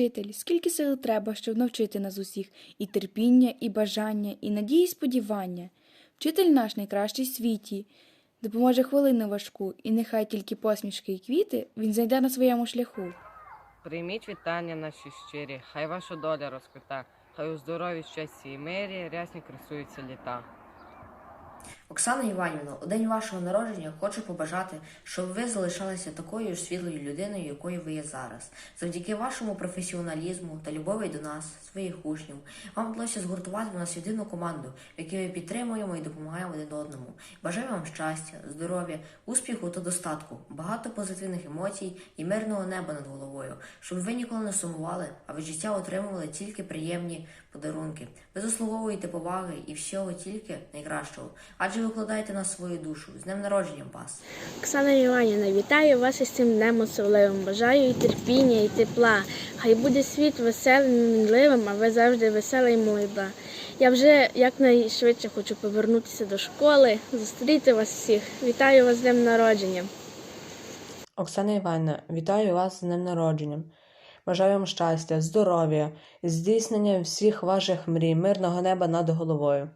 вчитель, скільки сил треба, щоб навчити нас усіх, і терпіння, і бажання, і надії, і сподівання. Вчитель наш найкращий в світі, допоможе хвилину важку, і нехай тільки посмішки і квіти він зайде на своєму шляху. Прийміть вітання наші щирі, хай ваша доля розквіта, хай у здоров'ї, щасті і мирі рясні красуються літа. Оксана Іванівна, у день вашого народження хочу побажати, щоб ви залишалися такою ж світлою людиною, якою ви є зараз. Завдяки вашому професіоналізму та любові до нас, своїх учнів, вам вдалося згуртувати в нас єдину команду, в якій ми підтримуємо і допомагаємо один одному. Бажаю вам щастя, здоров'я, успіху та достатку, багато позитивних емоцій і мирного неба над головою, щоб ви ніколи не сумували, а від життя отримували тільки приємні подарунки. Ви заслуговуєте поваги і всього тільки найкращого, адже ви вкладаєте на свою душу. З днем народження вас! Оксана Іванівна, вітаю вас із цим днем особливим. Бажаю і терпіння, і тепла. Хай буде світ веселим, і мінливим, а ви завжди весела і молода. Я вже якнайшвидше хочу повернутися до школи, зустріти вас всіх. Вітаю вас з днем народження. Оксана Іванівна, вітаю вас з днем народження. Бажаю вам щастя, здоров'я, здійснення всіх ваших мрій, мирного неба над головою.